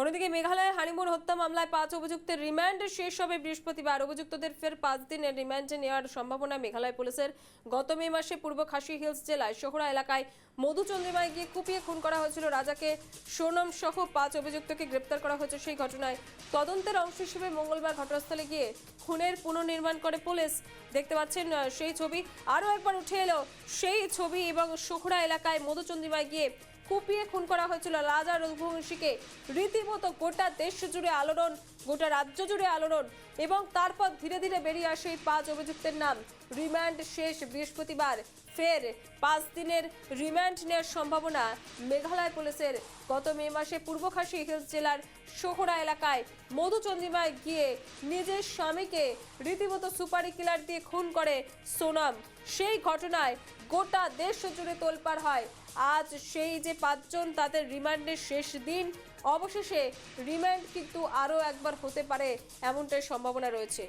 অন্যদিকে মেঘালয়ে হানিমুন হত্যা মামলায় পাঁচ অভিযুক্তের রিমান্ড শেষ হবে বৃহস্পতিবার। অভিযুক্তদের ফের পাঁচ দিনের রিমান্ডে নেওয়ার সম্ভাবনা মেঘালয় পুলিশের। গত মে মাসে পূর্ব খাসি হিলস জেলায় শোহরা এলাকায় মধুচন্দ্রিমায় গিয়ে কুপিয়ে খুন করা হয়েছিল রাজাকে। সোনম সহ পাঁচ অভিযুক্তকে গ্রেপ্তার করা হয়েছে সেই ঘটনায়। তদন্তের অংশ হিসেবে মঙ্গলবার ঘটনাস্থলে গিয়ে খুনের পুনর্নির্মাণ করে পুলিশ। দেখতে পাচ্ছেন সেই ছবি। আরও একবার উঠে এলো সেই ছবি এবং শোহরা এলাকায় মধুচন্দ্রিমায় গিয়ে কুপিয়ে খুন করা হয়েছিল রাজা রঘুবংশীকে রীতিমতো গোটা দেশ জুড়ে আলোড়ন, গোটা রাজ্য জুড়ে আলোড়ন এবং তারপর ধীরে ধীরে বেরিয়ে আসে এই পাঁচ অভিযুক্তের নাম। রিমান্ড শেষ বৃহস্পতিবার, ফের পাঁচ দিনের রিমান্ড নেওয়ার সম্ভাবনা মেঘালয় পুলিশের। গত মে মাসে পূর্ব খাসি হিলস জেলার শোহরা এলাকায় মধুচন্দ্রিমায় গিয়ে নিজের স্বামীকে রীতিমতো সুপারি কিলার দিয়ে খুন করে সোনাম। সেই ঘটনায় গোটা দেশ জুড়ে তোলপাড় হয়। আজ সেই যে পাঁচজন তাদের রিমান্ডের শেষ দিন, অবশেষে রিমান্ড কিন্তু আরও একবার হতে পারে, এমনটাই সম্ভাবনা রয়েছে।